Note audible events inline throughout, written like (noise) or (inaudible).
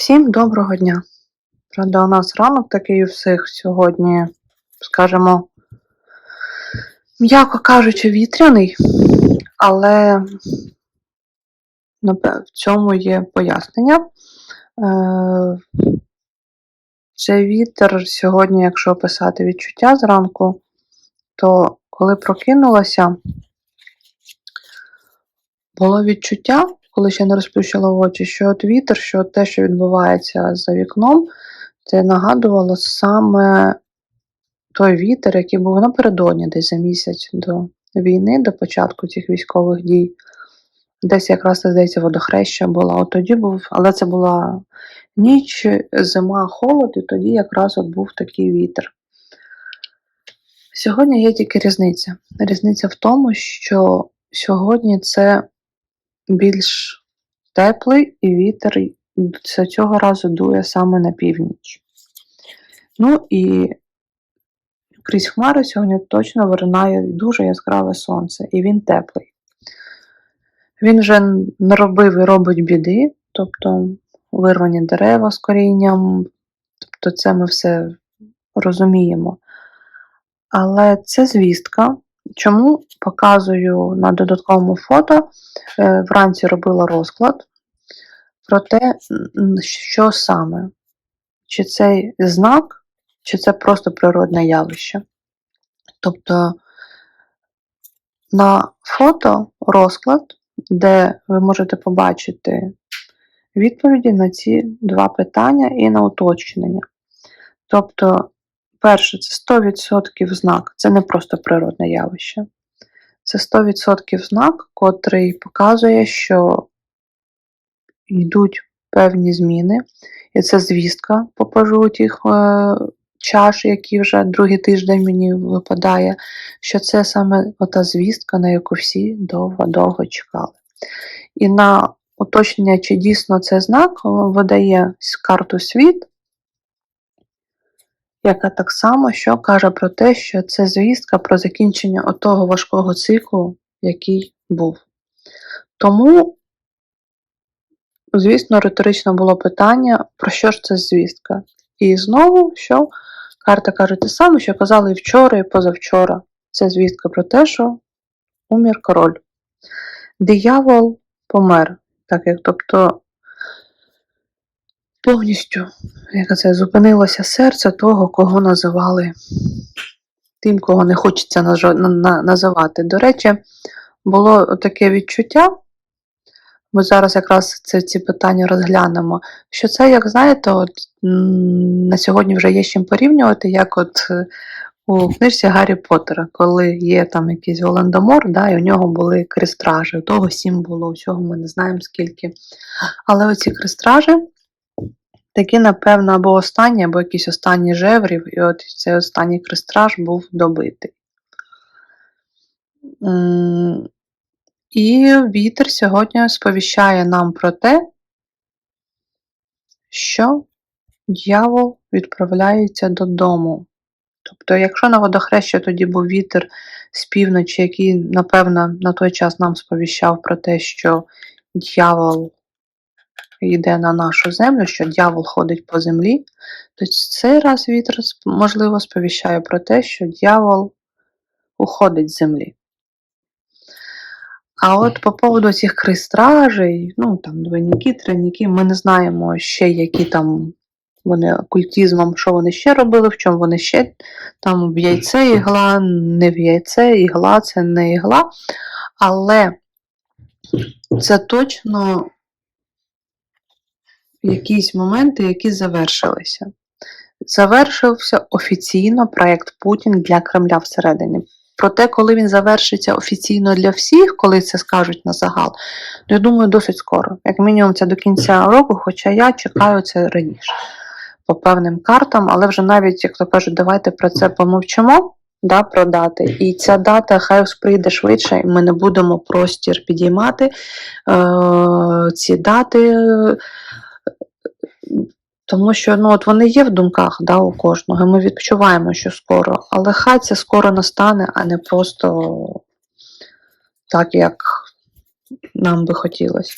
Всім доброго дня! Правда, у нас ранок такий у всіх сьогодні, скажімо, м'яко кажучи, вітряний, але в цьому є пояснення. Е, Цей вітер сьогодні, якщо описати відчуття зранку, то коли прокинулася, було відчуття, коли ще не розплющила очі, що от вітер, що те, що відбувається за вікном, це нагадувало саме той вітер, який був напередодні, десь за місяць до війни, до початку цих військових дій. Десь якраз, здається, водохреща була. От тоді був, але це була ніч, зима, холод, і тоді якраз от був такий вітер. Сьогодні є тільки різниця. Різниця в тому, що сьогодні це більш теплий і вітер цього разу дує саме на північ. Ну і крізь хмари сьогодні точно виринає дуже яскраве сонце, і він теплий. Він вже не робив і робить біди, тобто вирвані дерева з корінням, тобто це ми все розуміємо. Але це звістка. Чому показую на додатковому фото? Е, Вранці робила розклад про те, що саме. Чи це знак, чи це просто природне явище. Тобто на фото розклад, де ви можете побачити відповіді на ці два питання і на уточнення. Тобто, перше, це 100% знак, це не просто природне явище. Це 100% знак, котрий показує, що йдуть певні зміни. І це звістка по пажу тих е, чаш, які вже другий тиждень мені випадає, що це саме ота звістка, на яку всі довго-довго чекали. І на уточнення, чи дійсно це знак, видає карту світ, яка так само що каже про те, що це звістка про закінчення отого важкого циклу, який був. Тому, звісно, риторично було питання, про що ж це звістка? І знову, що карта каже те саме, що казали і вчора, і позавчора. Це звістка про те, що умір король. Диявол помер. Так як, тобто, повністю, як це, зупинилося серце того, кого називали тим, кого не хочеться називати. До речі, було таке відчуття, ми зараз якраз це, ці питання розглянемо, що це, як знаєте, от, на сьогодні вже є чим порівнювати, як от е, у книжці Гаррі Поттера, коли є там якийсь Волан-де-Мор, да, і у нього були крестражі, того сім було, всього ми не знаємо скільки. Але оці крестражі, такі, напевно, або останні, або якісь останні жеврів, і от цей останній крестраж був добитий. І вітер сьогодні сповіщає нам про те, що дьявол відправляється додому. Тобто, якщо на водохреща тоді був вітер з півночі, який, напевно, на той час нам сповіщав про те, що дьявол йде на нашу землю, що дьявол ходить по землі, то цей раз вітер, можливо, сповіщає про те, що дьявол уходить з землі. А от по поводу цих крестражей, ну там двойники, тройники, ми не знаємо ще, які там вони окультизмом, що вони ще робили, в чому вони ще там в яйце ігла, не в яйце, ігла це не ігла. Але це точно якісь моменти, які завершилися. Завершився офіційно проєкт Путін для Кремля всередині. Проте, коли він завершиться офіційно для всіх, коли це скажуть на загал, ну, я думаю, досить скоро. Як мінімум, це до кінця року, хоча я чекаю це раніше по певним картам, але вже навіть, як то кажуть, давайте про це помовчимо, да, про дати. І ця дата хай прийде швидше, і ми не будемо простір підіймати е, ці дати. Тому що ну, от вони є в думках да, у кожного, ми відчуваємо, що скоро. Але хай це скоро настане, а не просто так, як нам би хотілося.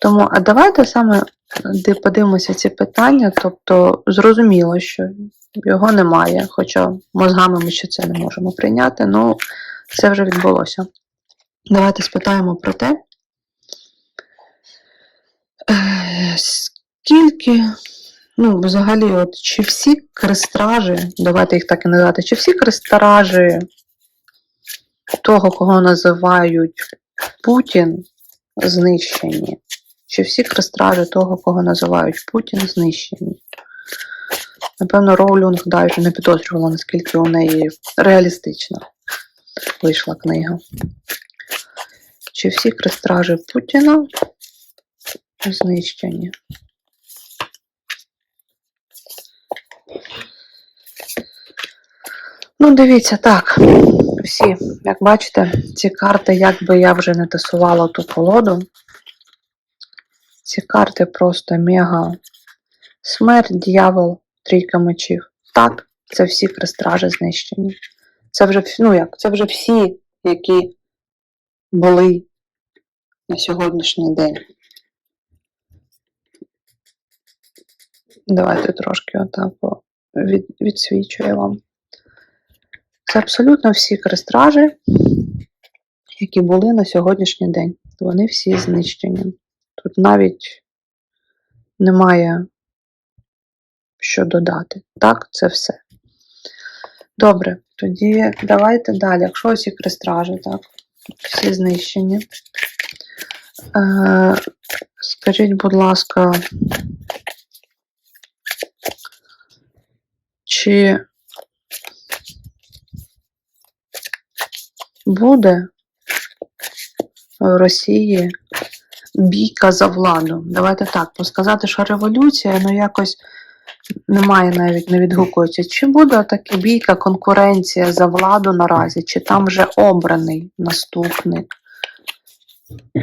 Тому, а давайте саме де подивимося ці питання, тобто зрозуміло, що його немає, хоча мозгами ми ще це не можемо прийняти, ну це вже відбулося. Давайте спитаємо про те, е, скільки, ну, взагалі, от, чи всі крестражі, давайте їх так і назвати, чи всі крестражі того, кого називають Путін, знищені? Чи всі крестражі того, кого називають Путін, знищені? Напевно, Роулінг навіть не підозрювала, наскільки у неї реалістична вийшла книга. Чи всі крестражі Путіна знищені? Ну, дивіться, так. Всі, як бачите, ці карти, як би я вже не тасувала ту колоду, ці карти просто мега смерть, дьявол, трійка мечів. Так, це всі крестражі знищені. Це вже, ну як, це вже всі, які були на сьогоднішній день. Давайте трошки отак від, відсвічую вам. Це абсолютно всі крестражі, які були на сьогоднішній день. Вони всі знищені. Тут навіть немає що додати. Так, це все. Добре, тоді давайте далі. Якщо усі крестражі, так, всі знищені. Е, скажіть, будь ласка, чи буде в Росії бійка за владу? Давайте так, бо сказати, що революція, ну якось немає навіть, не відгукується. Чи буде така бійка, конкуренція за владу наразі, чи там вже обраний наступник?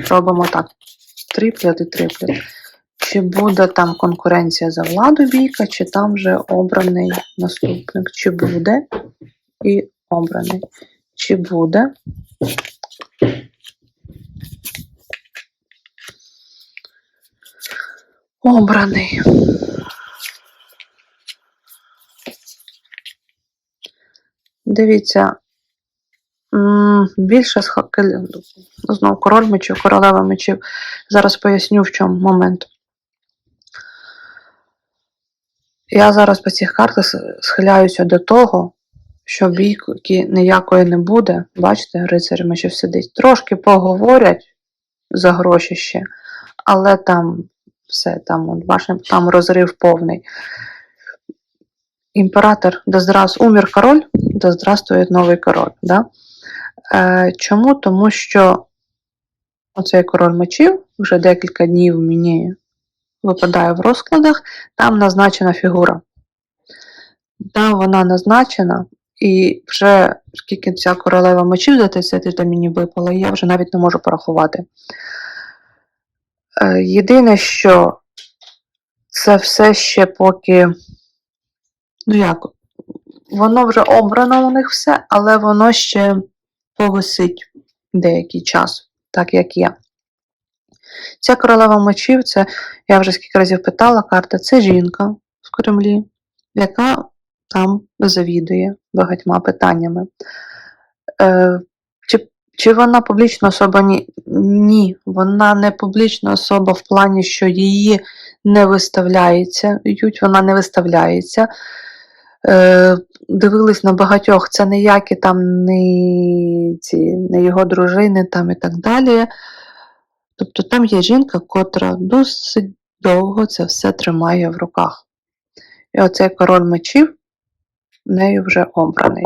Робимо так. Триплет і триплет. Чи буде там конкуренція за владу бійка, чи там вже обраний наступник? Чи буде і обраний? Чи буде? Обраний. Дивіться, більше схакель, знову король мечів, королева мечів. Зараз поясню, в чому момент. Я зараз по цих картах схиляюся до того, що бійки ніякої не буде. Бачите, рицарь мечів сидить. Трошки поговорять за гроші ще, але там все, там, от, бачите, там розрив повний. Імператор, да здрас, умер король, да здравствує новий король. Да? Е, чому? Тому що оцей король мечів вже декілька днів мені випадає в розкладах, там назначена фігура. Там вона назначена, і вже скільки ця королева мечів за 10 тиждень мені випала, я вже навіть не можу порахувати. Е, Єдине, що це все ще поки. Ну як, воно вже обрано у них все, але воно ще повисить деякий час, так як є. Ця королева мечів, це, я вже скільки разів питала, карта це жінка в Кремлі, яка там завідує багатьма питаннями. Е, чи, чи вона публічна особа? Ні. Ні, вона не публічна особа в плані, що її не виставляється, ють вона не виставляється. Е, дивились на багатьох, це ніякі там не, ці, не його дружини там і так далі. Тобто там є жінка, котра досить довго це все тримає в руках. І оцей король мечів нею вже обраний.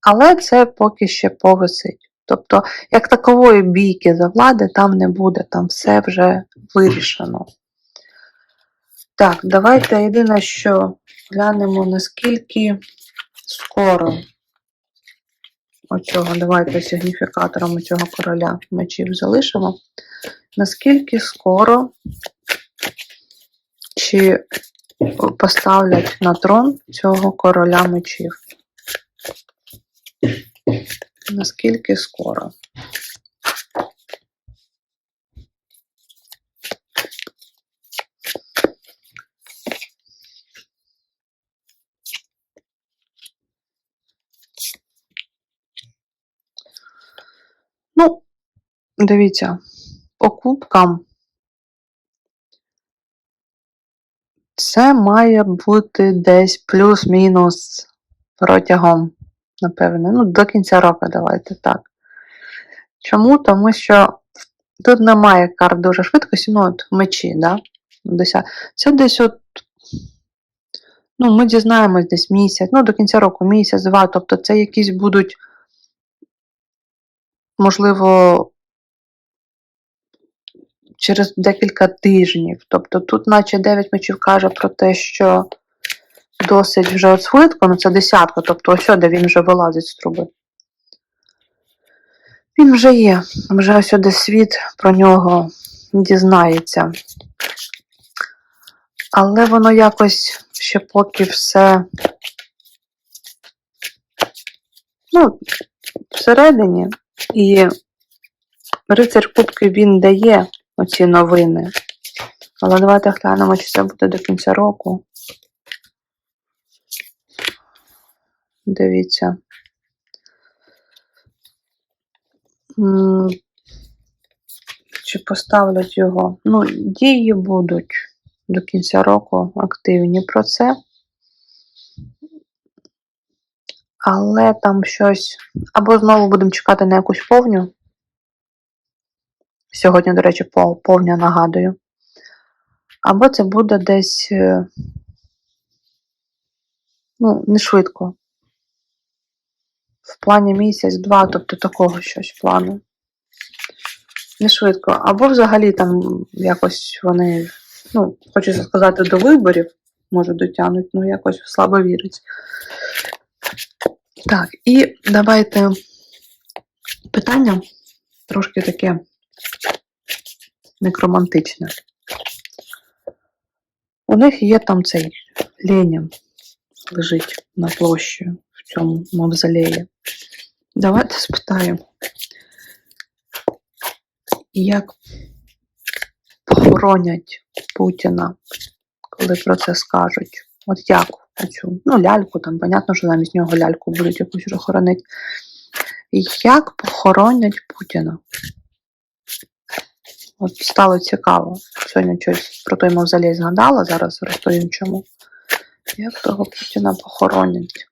Але це поки ще повисить. Тобто, як такової бійки за влади там не буде, там все вже вирішено. Так, давайте єдине, що глянемо, наскільки скоро оцього, давайте сигніфікатором цього короля мечів залишимо наскільки скоро чи поставлять на трон цього короля мечів? Наскільки скоро? Ну, дивіться по кубкам це має бути десь плюс-мінус протягом, напевне, ну, до кінця року давайте так. Чому? Тому що тут немає карт дуже швидкості, ну от мечі, да? Це десь от. Ну, ми дізнаємось десь місяць, ну, до кінця року, місяць, два. Тобто це якісь будуть, можливо, через декілька тижнів. Тобто тут, наче 9 мечів каже про те, що досить вже от швидко, ну це десятка, тобто ось де він вже вилазить з труби. Він вже є, вже ось де світ про нього дізнається. Але воно якось ще поки все. Ну, всередині. І рицар Кубки він дає оці новини. Але давайте глянемо, чи це буде до кінця року. Дивіться. Чи поставлять його? Ну, дії будуть до кінця року активні про це. Але там щось. Або знову будемо чекати на якусь повню. Сьогодні, до речі, пов- повня нагадую. Або це буде десь. е, Ну, не швидко. В плані місяць-два, тобто такого щось плану. Не швидко. Або взагалі там якось вони, ну, хочеться сказати, до виборів, може, дотягнуть, ну якось слабо вірить. Так, і давайте питання трошки таке некромантичне. У них є там цей Ленін лежить на площі в цьому мавзолеї. Давайте спитаємо, як похоронять Путіна, коли про це скажуть. От як оцю, ну, ляльку, там, понятно, що замість нього ляльку будуть якусь вже хоронити. Як похоронять Путіна? От стало цікаво. Сьогодні щось про той мавзолей згадала, зараз розповім чому. Як того Путіна похоронять?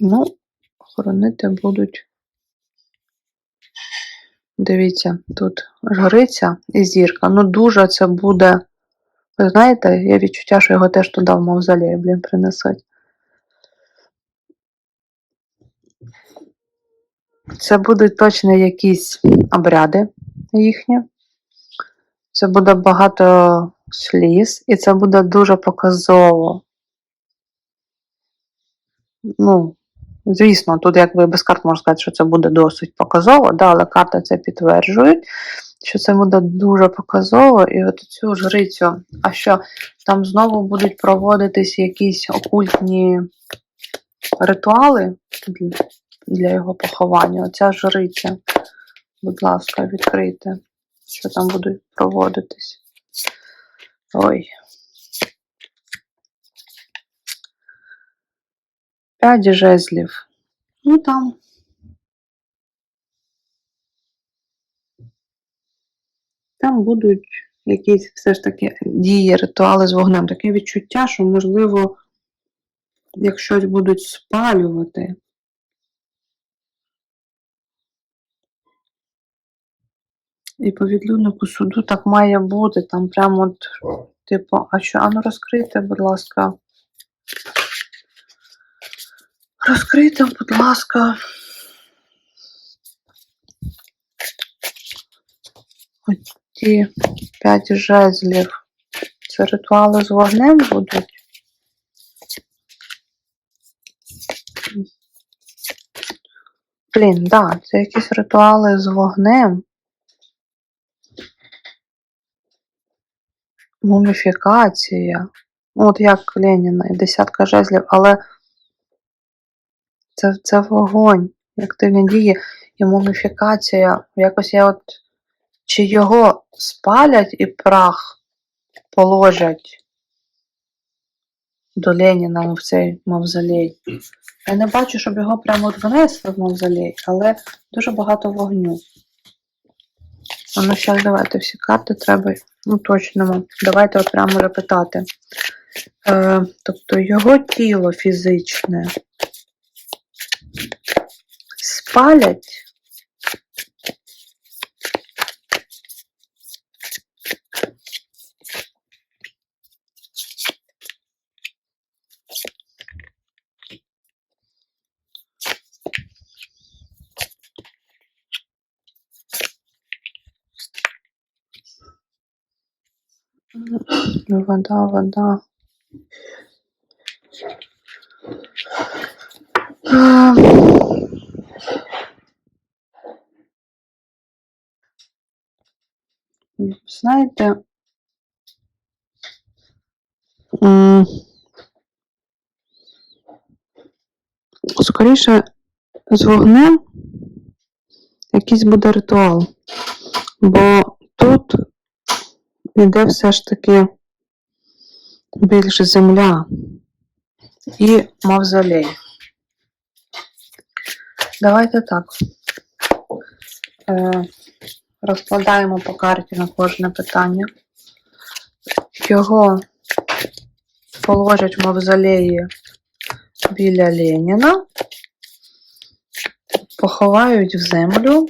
Ну, хоронити будуть. Дивіться, тут жриця і зірка. Ну, дуже це буде. Ви знаєте, є відчуття, що його теж туди в мавзолей, блін, принесуть. Це будуть точно якісь обряди їхні. Це буде багато сліз, і це буде дуже показово. Ну, звісно, тут якби без карт можна сказати, що це буде досить показово, да, але карти це підтверджують, що це буде дуже показово. І от цю жрицю, а що там знову будуть проводитись якісь окультні ритуали для- його поховання. Оця жриця, будь ласка, відкрийте, що там будуть проводитись. Ой. П'ять жезлів. Ну там. Там будуть якісь все ж таки дії, ритуали з вогнем. Таке відчуття, що, можливо, як щось будуть спалювати. І по відлюднику суду так має бути. Там прямо от, типу, а що? Ану розкрийте, будь ласка. Розкрийте, будь ласка. Ті п'ять жезлів. Це ритуали з вогнем будуть? Блін, да, це якісь ритуали з вогнем. Муміфікація. От як Леніна, і десятка жезлів, але це, це вогонь. активні дії і муміфікація. Якось я от. Чи його спалять і прах положать до Леніна в цей мавзолей. Я не бачу, щоб його прямо внесли в мавзолей, але дуже багато вогню. А ну зараз давайте всі карти треба уточнимо. Давайте от прямо вже питати. Е, тобто його тіло фізичне спалять. Вода, вода. А, Знаєте, скоріше з вогнем якийсь буде ритуал, бо тут іде все ж таки більш земля і мавзолей. Давайте так. Розкладаємо по карті на кожне питання. Його положать в мавзолеї біля Леніна, поховають в землю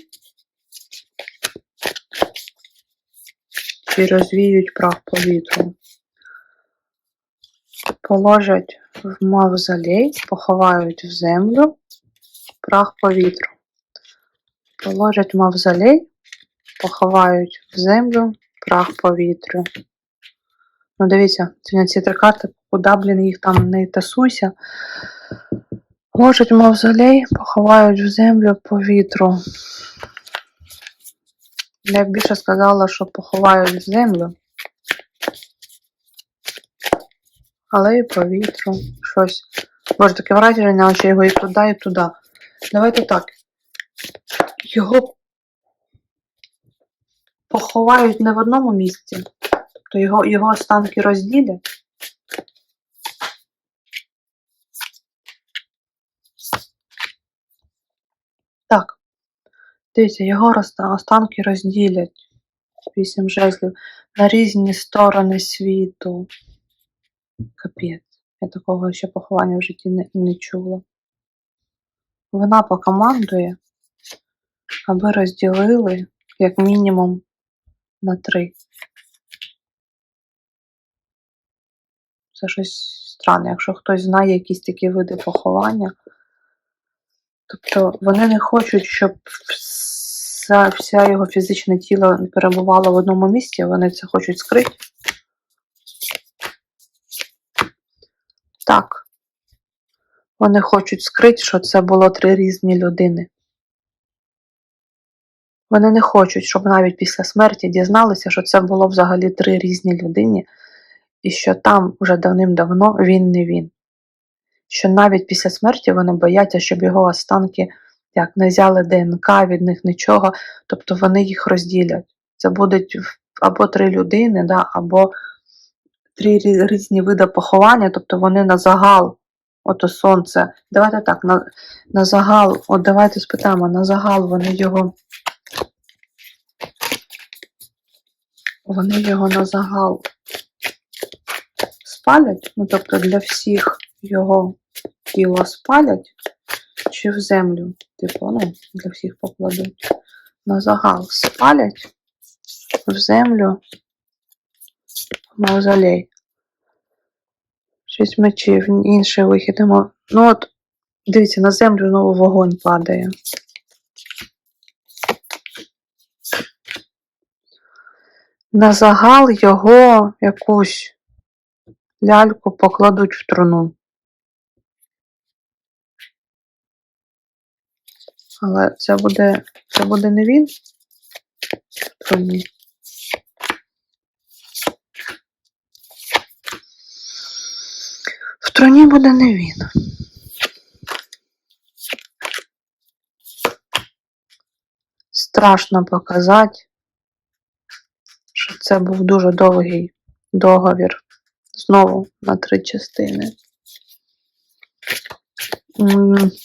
і розвіють прах по вітру. Положать в мавзолей, поховають в землю, прах по вітру. Положать мавзолей, поховають в землю, прах по вітру. Ну, дивіться, ці три карти, куди, блін, їх там не тасуйся. Ложать в мавзолей, поховають в землю по вітру. Я б більше сказала, що поховають в землю. Але і по вітру. Щось. Боже, таке враження, що його і туди, і туди. Давайте так. Його поховають не в одному місці. Тобто його, його останки розділять. Так. Дивіться, його останки розділять. Вісім жезлів на різні сторони світу. Капець. Я такого ще поховання в житті не, не чула. Вона покомандує, аби розділили як мінімум на три. Це щось странне, якщо хтось знає якісь такі види поховання. Тобто вони не хочуть, щоб вся, вся його фізичне тіло перебувало в одному місці, вони це хочуть скрити. Так. Вони хочуть скрити, що це було три різні людини. Вони не хочуть, щоб навіть після смерті дізналися, що це було взагалі три різні людини, і що там вже давним-давно він не він. Що навіть після смерті вони бояться, щоб його останки як не взяли ДНК від них нічого, тобто вони їх розділять. Це будуть або три людини, да, або три різні види поховання, тобто вони на загал, ото сонце. Давайте так, на, на загал, от давайте спитаємо, на загал вони його. Вони його на загал спалять, ну тобто для всіх його тіло спалять чи в землю, типу, ну, для всіх покладуть. На загал спалять в землю мавзолей. Шість мечів, інший вихід. Ну от, дивіться, на землю знову вогонь падає. На загал його якусь ляльку покладуть в труну. Але це буде, це буде не він в труні. В труні буде не він. страшно показати, що це був дуже довгий договір. Знову на три частини.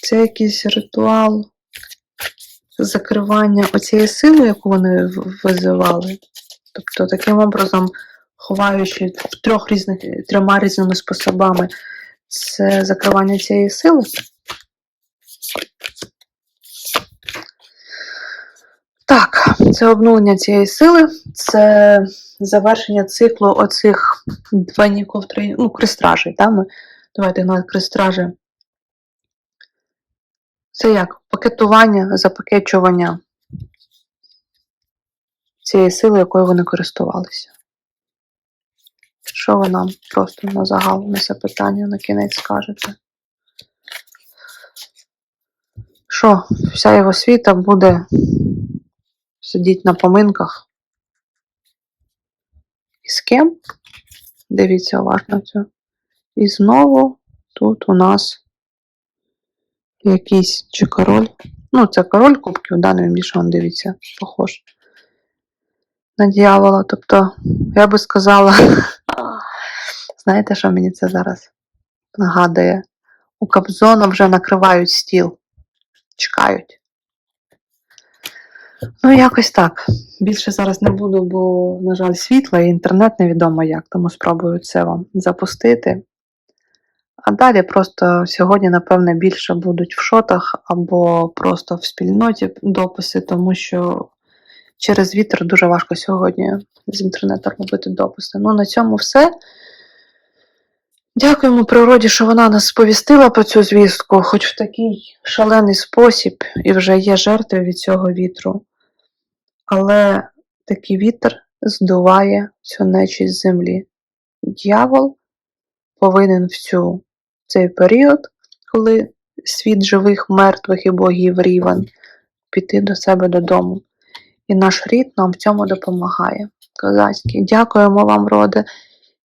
Це якийсь ритуал закривання оцієї сили, яку вони визивали. Тобто, таким образом, ховаючи в трьох різних, трьома різними способами це закривання цієї сили. Так, це обнулення цієї сили, це завершення циклу оцих двойників, ну, крестражей. Да? Ми, давайте на крестражі. Це як? Пакетування, запакечування цієї сили, якою вони користувалися. Що ви нам просто на загал на це питання на кінець скажете? Що, вся його світа буде сидіти на поминках? І з ким? Дивіться уважно це. І знову тут у нас якийсь чи король. Ну, це король кубків, да, не більше він дивіться, похож на дьявола. Тобто, я би сказала, (laughs) знаєте, що мені це зараз нагадує? У Кобзона вже накривають стіл, чекають. Ну, якось так. Більше зараз не буду, бо, на жаль, світла і інтернет невідомо як, тому спробую це вам запустити. А далі просто сьогодні, напевне, більше будуть в шотах або просто в спільноті дописи, тому що через вітер дуже важко сьогодні з інтернету робити дописи. Ну, на цьому все. Дякуємо природі, що вона нас сповістила про цю звістку, хоч в такий шалений спосіб, і вже є жертви від цього вітру. Але такий вітер здуває цю нечість з землі. Дьявол повинен в цей період, коли світ живих, мертвих і богів рівен, піти до себе додому. І наш рід нам в цьому допомагає. Козацький. Дякуємо вам, роде.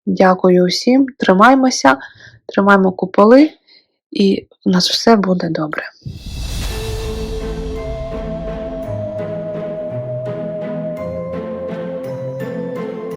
Дякую усім. Тримаймося, тримаймо куполи, і у нас все буде добре.